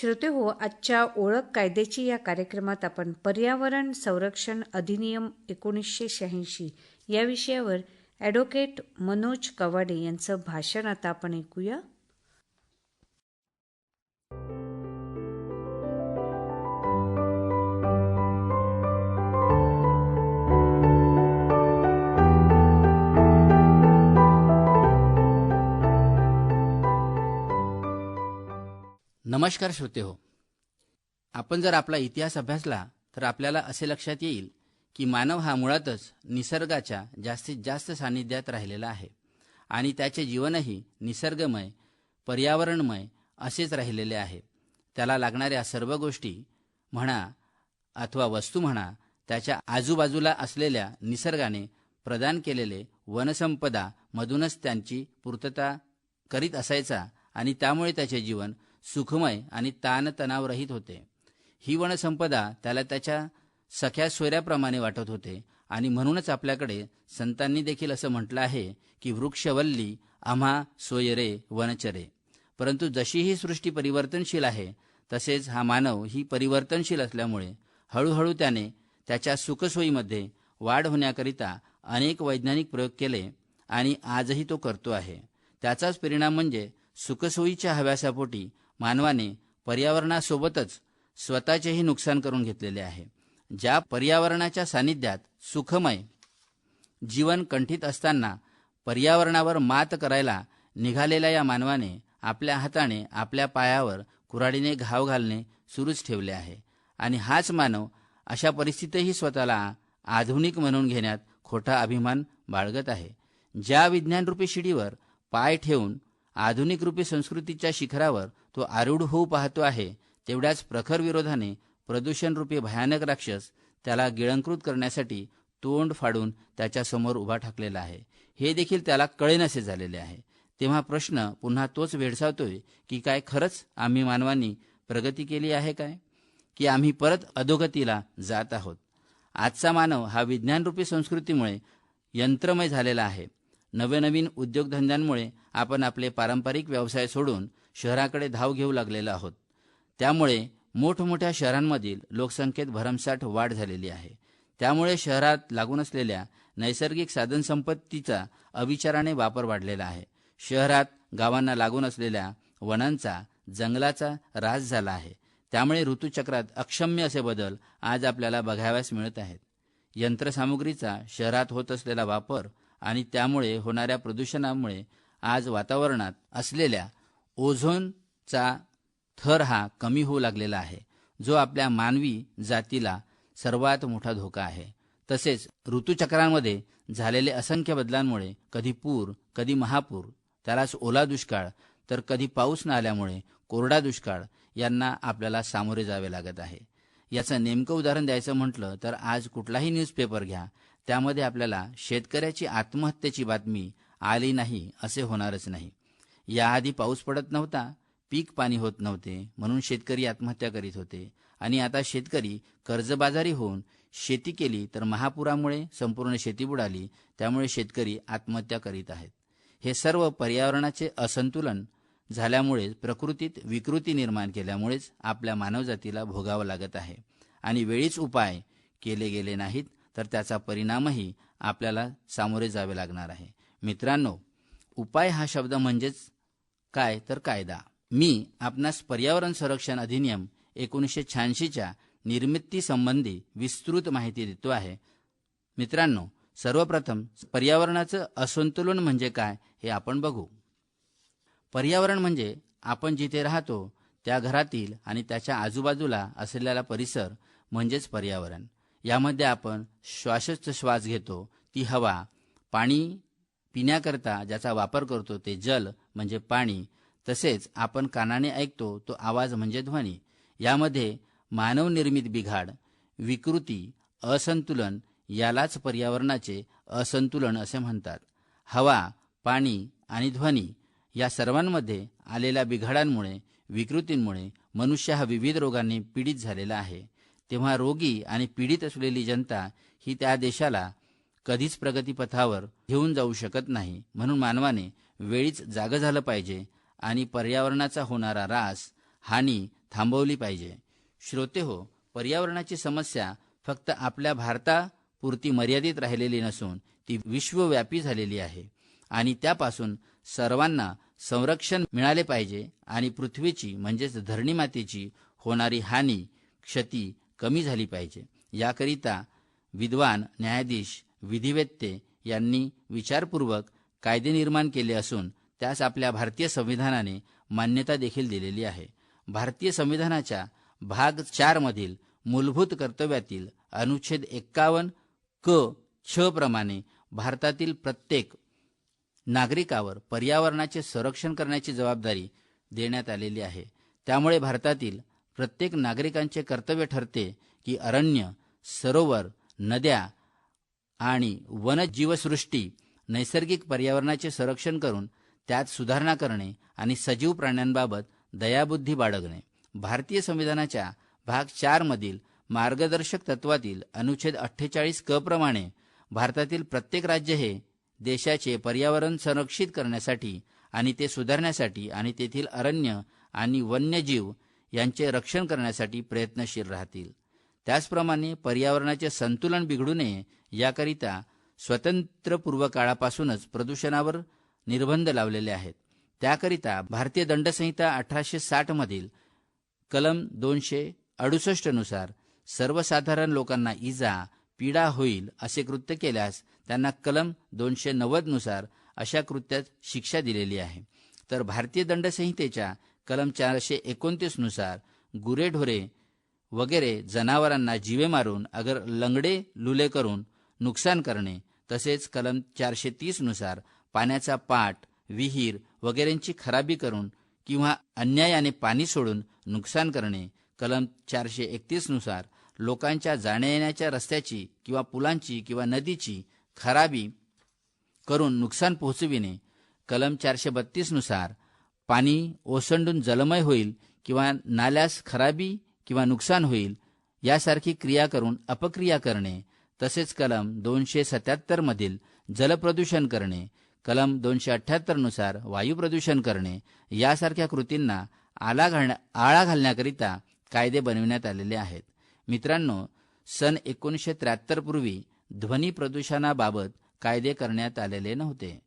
श्रोते हो आजच्या ओळख कायद्याची या कार्यक्रमात आपण पर्यावरण संरक्षण अधिनियम एकोणीसशे शहाऐंशी या विषयावर ॲडव्होकेट मनोज कवाडे यांचं भाषण आता आपण ऐकूया. नमस्कार श्रोते हो. आपण जर आपला इतिहास अभ्यासला तर आपल्याला असे लक्षात येईल की मानव हा मुळातच निसर्गाच्या जास्तीत जास्त सान्निध्यात राहिलेला आहे आणि त्याचे जीवनही निसर्गमय पर्यावरणमय असेच राहिलेले आहे. त्याला लागणाऱ्या सर्व गोष्टी म्हणा अथवा वस्तू म्हणा त्याच्या आजूबाजूला असलेल्या निसर्गाने प्रदान केलेले वनसंपदा मधूनच त्यांची पूर्तता करीत असायचा आणि त्यामुळे त्याचे जीवन सुखमय आणि ताणतणावरहित होते. ही वनसंपदा त्याला त्याच्या सख्या सोयऱ्याप्रमाणे वाटत होते आणि म्हणूनच आपल्याकडे संतांनी देखील असं म्हटलं आहे की वृक्षवल्ली आम्हा सोयरे वनचरे. परंतु जशी ही सृष्टी परिवर्तनशील आहे तसेच हा मानव ही परिवर्तनशील असल्यामुळे हळूहळू त्याने त्याच्या सुखसोयीमध्ये वाढ होण्याकरिता अनेक वैज्ञानिक प्रयोग केले आणि आजही तो करतो आहे. त्याचाच परिणाम म्हणजे सुखसोयीच्या हव्यासापोटी मानवाने पर्यावरणासोबतच स्वतःचेही नुकसान करून घेतलेले आहे. ज्या पर्यावरणाच्या सानिध्यात सुखमय जीवन कंठित असताना पर्यावरणावर मात करायला निघालेल्या या मानवाने आपल्या हाताने आपल्या पायावर कुऱ्हाडीने घाव घालणे सुरूच ठेवले आहे. आणि हाच मानव अशा परिस्थितीतही स्वतःला आधुनिक म्हणून घेण्यात खोटा अभिमान बाळगत आहे. ज्या विज्ञानरूपी शिडीवर पाय ठेवून आधुनिक रूपी संस्कृतीच्या शिखरावर तो आरूढ होऊ पाहतो आहे तेवढ्याच प्रखर विरोधाने प्रदूषणरूपी भयानक राक्षस त्याला गिळंकृत करण्यासाठी तोंड फाडून त्याच्यासमोर उभा ठाकलेला आहे. हे देखील त्याला कळेनसे झालेले आहे. तेव्हा प्रश्न पुन्हा तोच भेडसावतोय की काय खरंच आम्ही मानवांनी प्रगती केली आहे काय? की आम्ही परत अधोगतीला जात आहोत? आजचा मानव हा विज्ञानरूपी संस्कृतीमुळे यंत्रमय झालेला आहे. नवनवीन उद्योगधंद्यांमुळे आपण आपले पारंपरिक व्यवसाय सोडून शहराकडे धाव घेऊ लागलेलो आहोत. त्यामुळे मोठमोठ्या शहरांमधील लोकसंख्येत भरमसाठ वाढ झालेली आहे. त्यामुळे शहरात लागून असलेल्या नैसर्गिक साधनसंपत्तीचा अविचाराने वापर वाढलेला आहे. शहरात गावांना लागून असलेल्या वनांचा जंगलाचा ऱ्हास झाला आहे. त्यामुळे ऋतूचक्रात अक्षम्य असे बदल आज आपल्याला बघाव्यास मिळत आहेत. यंत्रसामुग्रीचा शहरात होत असलेला वापर आणि त्यामुळे होणाऱ्या प्रदूषणामुळे आज वातावरणात असलेल्या ओझोनचा थर हा कमी होऊ लागलेला आहे जो आपल्या मानवी जातीला सर्वात मोठा धोका आहे. तसेच ऋतुचक्रांमध्ये झालेले असंख्य बदलांमुळे कधी पूर कधी महापूर त्यालाच ओला दुष्काळ तर कधी पाऊस न आल्यामुळे कोरडा दुष्काळ यांना आपल्याला सामोरे जावे लागत आहे. याचं नेमकं उदाहरण द्यायचं म्हटलं तर आज कुठलाही न्यूजपेपर घ्या त्यामध्ये आपल्याला शेतकऱ्याची आत्महत्येची बातमी आली नाही असे होणारच नाही. याआधी पाऊस पडत नव्हता पीक पाणी होत नव्हते म्हणून शेतकरी आत्महत्या करीत होते. आणि आता शेतकरी कर्जबाजारी होऊन शेती केली तर महापुरामुळे संपूर्ण शेती बुडाली त्यामुळे शेतकरी आत्महत्या करीत आहेत. हे सर्व पर्यावरणाचे असंतुलन झाल्यामुळे प्रकृतीत विकृती निर्माण केल्यामुळेच आपल्या मानवजातीला भोगावं लागत आहे. आणि वेळीच उपाय केले गेले नाहीत तर त्याचा परिणामही आपल्याला सामोरे जावे लागणार आहे. मित्रांनो उपाय हा शब्द म्हणजेच काय तर कायदा. मी आपणास पर्यावरण संरक्षण अधिनियम एकोणीसशे शहाऐंशीच्या निर्मितीसंबंधी विस्तृत माहिती देतो आहे. मित्रांनो सर्वप्रथम पर्यावरणाचं असंतुलन म्हणजे काय हे आपण बघू. पर्यावरण म्हणजे आपण जिथे राहतो त्या घरातील आणि त्याच्या आजूबाजूला असलेला परिसर म्हणजेच पर्यावरण. यामध्ये आपण श्वासोच्छ्वास घेतो ती हवा पाणी पिण्याकरता ज्याचा वापर करतो ते जल म्हणजे पाणी. तसेच आपण कानाने ऐकतो तो आवाज म्हणजे ध्वनी. यामध्ये मानवनिर्मित बिघाड विकृती असंतुलन यालाच पर्यावरणाचे असंतुलन असे म्हणतात. हवा पाणी आणि ध्वनी या सर्वांमध्ये आलेल्या बिघाडांमुळे विकृतींमुळे मनुष्य हा विविध रोगांनी पीडित झालेला आहे. तेव्हा रोगी आणि पीडित असलेली जनता ही त्या देशाला कधीच प्रगतीपथावर घेऊन जाऊ शकत नाही. म्हणून मानवाने वेळीच जागं झालं पाहिजे आणि पर्यावरणाचा होणारा रास हानी थांबवली पाहिजे. श्रोते हो पर्यावरणाची समस्या फक्त आपल्या भारतापुरती मर्यादित राहिलेली नसून ती विश्वव्यापी झालेली आहे आणि त्यापासून सर्वांना संरक्षण मिळाले पाहिजे आणि पृथ्वीची म्हणजेच धरणी मातेची होणारी हानी क्षती कमी झाली पाहिजे. याकरिता विद्वान न्यायाधीश विधिवेत्ते यांनी विचारपूर्वक कायदे निर्माण केले असून त्यास आपल्या भारतीय संविधानाने मान्यता देखील दिलेली आहे. भारतीय संविधानाच्या भाग चार मधील मूलभूत कर्तव्यातील अनुच्छेद एक्कावन्न क छ प्रमाणे भारतातील प्रत्येक नागरिकावर पर्यावरणाचे संरक्षण करण्याची जबाबदारी देण्यात आलेली आहे. त्यामुळे भारतातील प्रत्येक नागरिकांचे कर्तव्य ठरते की अरण्य सरोवर नद्या आणि वनजीवसृष्टी नैसर्गिक पर्यावरणाचे संरक्षण करून त्यात सुधारणा करणे आणि सजीव प्राण्यांबाबत दयाबुद्धी बाळगणे. भारतीय संविधानाच्या भाग चार मधील मार्गदर्शक तत्वातील अनुच्छेद अठ्ठेचाळीस क प्रमाणे भारतातील प्रत्येक राज्य हे देशाचे पर्यावरण संरक्षित करण्यासाठी आणि ते सुधारण्यासाठी आणि तेथील अरण्य आणि वन्यजीव यांचे रक्षण करण्यासाठी प्रयत्नशील राहतील. त्याचप्रमाणे पर्यावरणाचे संतुलन बिघडू नये याकरिता स्वतंत्रपूर्व काळापासूनच प्रदूषणावर निर्बंध लावलेले आहेत. त्याकरिता भारतीय दंडसंहिता अठराशे साठ मधील कलम दोनशे अडुसष्टनुसार सर्वसाधारण लोकांना इजा पीडा होईल असे कृत्य केल्यास त्यांना कलम दोनशे नव्वदनुसार अशा कृत्यात शिक्षा दिलेली आहे. तर भारतीय दंडसंहितेच्या कलम चारशे एकोणतीसनुसार गुरेढोरे वगैरे जनावरांना जीवे मारून अगर लंगडे लुले करून नुकसान करणे तसेच कलम चारशे तीसनुसार पाण्याचा पाट विहीर वगैरेंची खराबी करून किंवा अन्यायाने पाणी सोडून नुकसान करणे कलम चारशे एकतीसनुसार लोकांच्या जाण्या येण्याच्या रस्त्याची किंवा पुलांची किंवा नदीची खराबी करून नुकसान पोहोचविणे कलम चारशे बत्तीसनुसार पाणी ओसंडून जलमय होईल किंवा नाल्यास खराबी किंवा नुकसान होईल यासारखी क्रिया करून अपक्रिया करणे तसेच कलम दोनशे सत्याहत्तर मधील जलप्रदूषण करणे कलम दोनशे अठ्ठ्याहत्तरनुसार वायू प्रदूषण करणे यासारख्या कृतींना आला घालण्या आळा घालण्याकरिता कायदे बनविण्यात आलेले आहेत. मित्रांनो सन एकोणीसशे त्र्याहत्तर पूर्वी ध्वनी प्रदूषणाबाबत कायदे करण्यात आलेले नव्हते.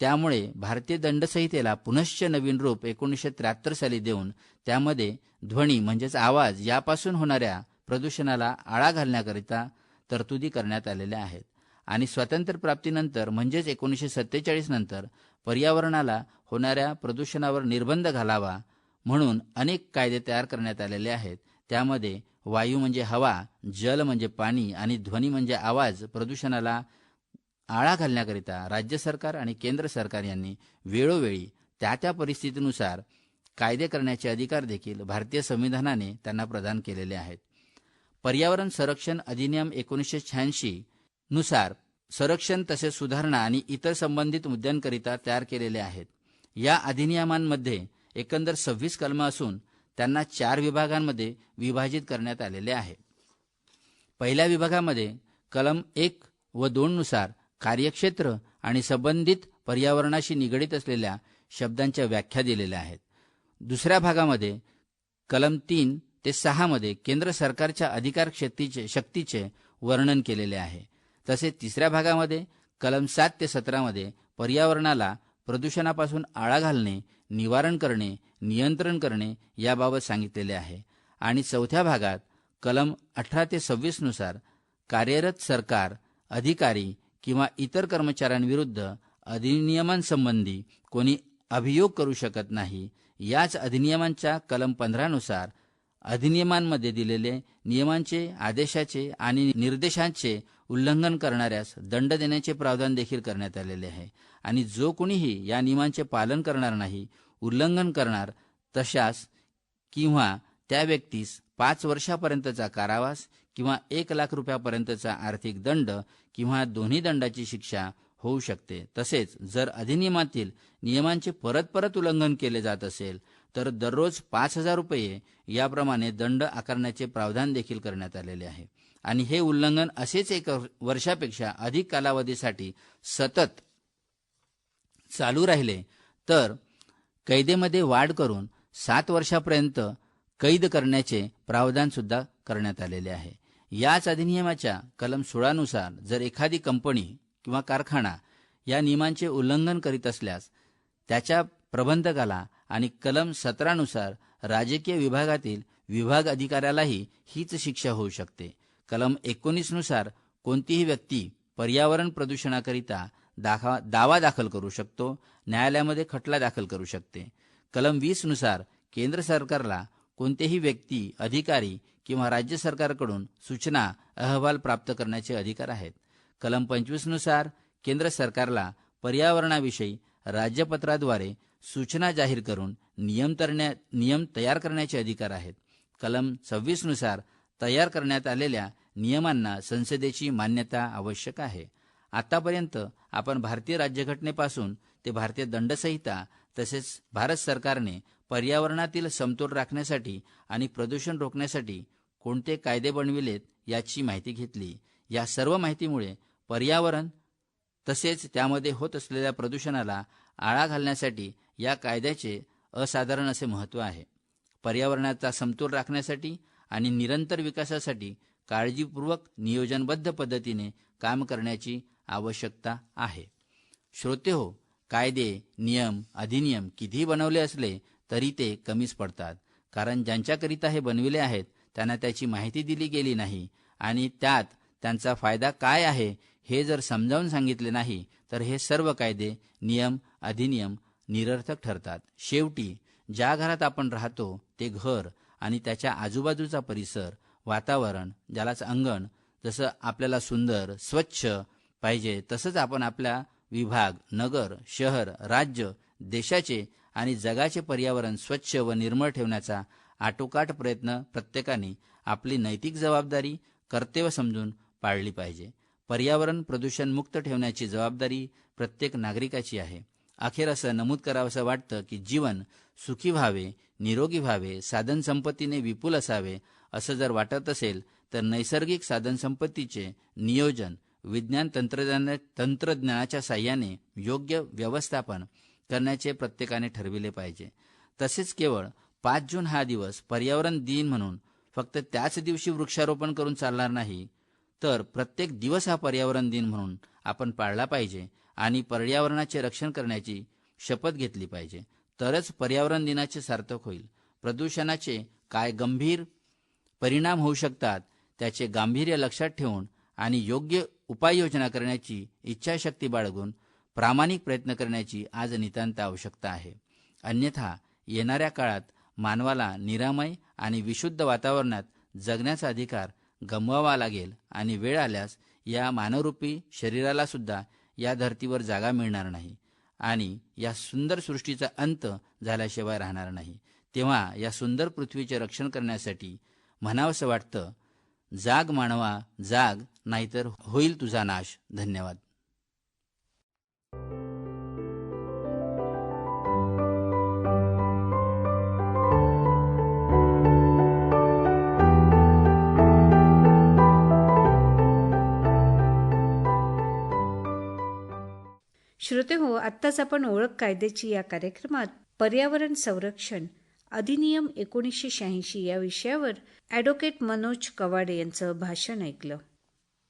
त्यामुळे भारतीय दंडसंहितेला पुनश्च नवीन रूप एकोणीसशे त्र्याहत्तर साली देऊन त्यामध्ये ध्वनी म्हणजेच आवाज यापासून होणाऱ्या प्रदूषणाला आळा घालण्याकरिता तरतुदी करण्यात आलेल्या आहेत. आणि स्वातंत्र्य प्राप्तीनंतर म्हणजेच एकोणीसशे सत्तेचाळीस नंतर पर्यावरणाला होणाऱ्या प्रदूषणावर निर्बंध घालावा म्हणून अनेक कायदे तयार करण्यात आलेले आहेत. त्यामध्ये वायू म्हणजे हवा जल म्हणजे पाणी आणि ध्वनी म्हणजे आवाज प्रदूषणाला आळा घालण्याकरिता राज्य सरकार आणि केंद्र सरकार यांनी वेळोवेळी त्या त्या परिस्थितीनुसार कायदे करण्याचे अधिकार देखील भारतीय संविधानाने त्यांना प्रदान केलेले आहेत. पर्यावरण संरक्षण अधिनियम एकोणीसशे शहाऐंशी नुसार संरक्षण तसेच सुधारणा आणि इतर संबंधित मुद्द्यांकरिता तयार केलेले आहेत. या अधिनियमांमध्ये एकंदर सव्वीस कलम असून त्यांना चार विभागांमध्ये विभाजित करण्यात आलेले आहे. पहिल्या विभागामध्ये कलम एक व दोन नुसार कार्यक्षेत्र आणि संबंधित पर्यावरणाशी निगडीत असलेल्या शब्दांच्या व्याख्या दिलेल्या आहेत. दुसऱ्या भागामध्ये कलम तीन ते सहामध्ये केंद्र सरकारच्या अधिकार शक्तीचे शक्तीचे वर्णन केलेले आहे. तसेच तिसऱ्या भागामध्ये कलम सात ते सतरामध्ये पर्यावरणाला प्रदूषणापासून आळा घालणे निवारण करणे नियंत्रण करणे याबाबत सांगितलेले आहे. आणि चौथ्या भागात कलम अठरा ते सव्वीसनुसार कार्यरत सरकार अधिकारी किंवा इतर कर्मचाऱ्यांविरुद्ध अधिनियमांसंबंधी कोणी अभियोग करू शकत नाही याच अधिनियमांच्या कलम पंधरानुसार अधिनियमांमध्ये दिलेले नियमांचे आदेशाचे आणि निर्देशांचे उल्लंघन करणाऱ्यास दंड देण्याचे प्रावधान देखील करण्यात आलेले आहे. आणि जो कोणीही या नियमांचे पालन करणार नाही उल्लंघन करणार तशास किंवा त्या व्यक्तीस पाच वर्षापर्यंतचा कारावास किंवा एक लाख रुपयापर्यंतचा आर्थिक दंड किंवा दोन्ही दंडाची शिक्षा होऊ शकते. तसेच जर अधिनियमातील नियमांचे परत परत उल्लंघन केले जात असेल तर दररोज पाच हजार रुपये याप्रमाणे दंड आकारण्याचे प्रावधान देखील करण्यात आलेले आहे. आणि हे उल्लंघन असेच एक वर्षापेक्षा अधिक कालावधीसाठी सतत चालू राहिले तर कैदेमध्ये वाढ करून सात वर्षापर्यंत कैद करण्याचे प्रावधान सुद्धा करण्यात आलेले आहे. याच अधिनियमाच्या कलम सोळानुसार जर एखादी कंपनी किंवा कारखाना या नियमांचे उल्लंघन करीत असल्यास त्याच्या प्रबंधकाला आणि कलम सतरानुसार राजकीय विभागातील विभाग अधिकाऱ्यालाही हीच शिक्षा होऊ शकते. कलम एकोणीसनुसार कोणतीही व्यक्ती पर्यावरण प्रदूषणाकरिता दाखवा दावा दाखल करू शकतो न्यायालयामध्ये खटला दाखल करू शकते. कलम वीसनुसार केंद्र सरकारला कोणतेही व्यक्ती अधिकारी किंवा राज्य सरकारकडून सूचना अहवाल प्राप्त करण्याचे अधिकार आहेत. कलम पंचवीसनुसार केंद्र सरकारला पर्यावरणाविषयी राज्यपत्राद्वारे सूचना जाहीर करून नियम तरण्या नियम तयार करण्याचे अधिकार आहेत. कलम सव्वीसनुसार तयार करण्यात आलेल्या नियमांना संसदेची मान्यता आवश्यक आहे. आतापर्यंत आपण भारतीय राज्यघटनेपासून ते भारतीय दंडसंहिता तसेच भारत सरकारने पर्यावरणातील समतोल राखण्यासाठी आणि प्रदूषण रोखण्यासाठी कोणते कायदे बनविलेत याची माहिती घेतली. या सर्व माहितीमुळे पर्यावरण तसेच त्यामध्ये होत असलेल्या प्रदूषणाला आळा घालण्यासाठी या कायद्याचे असाधारण असे महत्त्व आहे. पर्यावरणाचा समतोल राखण्यासाठी आणि निरंतर विकासासाठी काळजीपूर्वक नियोजनबद्ध पद्धतीने काम करण्याची आवश्यकता आहे. श्रोते हो कायदे नियम अधिनियम कितीही बनवले असले तरी ते कमीच पडतात. कारण ज्यांच्याकरिता हे बनविले आहेत त्यांना त्याची माहिती दिली गेली नाही. आणि त्यात त्यांचा फायदा काय आहे हे जर समजावून सांगितले नाही तर हे सर्व कायदे नियम अधिनियम निरर्थक ठरतात. शेवटी ज्या घरात आपण राहतो ते घर आणि त्याच्या आजूबाजूचा परिसर वातावरण ज्यालाच अंगण जसं आपल्याला सुंदर स्वच्छ पाहिजे तसंच आपण आपल्या विभाग नगर शहर राज्य देशाचे आणि जगाचे पर्यावरण स्वच्छ व निर्मळ ठेवण्याचा आटोकाट प्रयत्न प्रत्येकाने आपली नैतिक जबाबदारी कर्तव्य समजून पाळली पाहिजे. पर्यावरण प्रदूषण मुक्त ठेवण्याची जबाबदारी प्रत्येक नागरिकाची आहे. अखेर असं नमूद करावंसं वाटतं की जीवन सुखी व्हावे निरोगी व्हावे साधनसंपत्तीने विपुल असावे असं जर वाटत असेल तर नैसर्गिक साधनसंपत्तीचे नियोजन विज्ञान तंत्रज्ञान तंत्रज्ञानाच्या साह्याने योग्य व्यवस्थापन करण्याचे प्रत्येकाने ठरविले पाहिजे. तसेच केवळ पाच जून हा दिवस पर्यावरण दिन म्हणून फक्त त्याच दिवशी वृक्षारोपण करून चालणार नाही तर प्रत्येक दिवस हा पर्यावरण दिन म्हणून आपण पाळला पाहिजे आणि पर्यावरणाचे रक्षण करण्याची शपथ घेतली पाहिजे. तरच पर्यावरण दिनाचे सार्थक होईल. प्रदूषणाचे काय गंभीर परिणाम होऊ शकतात त्याचे गांभीर्य लक्षात ठेवून आणि योग्य उपाययोजना करण्याची इच्छाशक्ती बाळगून प्रामाणिक प्रयत्न करण्याची आज नितांत आवश्यकता आहे. अन्यथा येणाऱ्या काळात मानवाला निरामय आणि विशुद्ध वातावरणात जगण्याचा अधिकार गमवावा लागेल आणि वेळ आल्यास या मानवरूपी शरीराला सुद्धा या धर्तीवर जागा मिळणार नाही आणि या सुंदर सृष्टीचा अंत झाल्याशिवाय राहणार नाही. तेव्हा या सुंदर पृथ्वीचे रक्षण करण्यासाठी म्हणावंसं वाटतं जाग मानवा जाग नाहीतर होईल तुझा नाश. धन्यवाद. श्रोते हो आत्ताच आपण ओळख कायद्याची या कार्यक्रमात पर्यावरण संरक्षण अधिनियम एकोणीसशे शहाऐंशी या विषयावर ॲडव्होकेट मनोज कवाडे यांचं भाषण ऐकलं.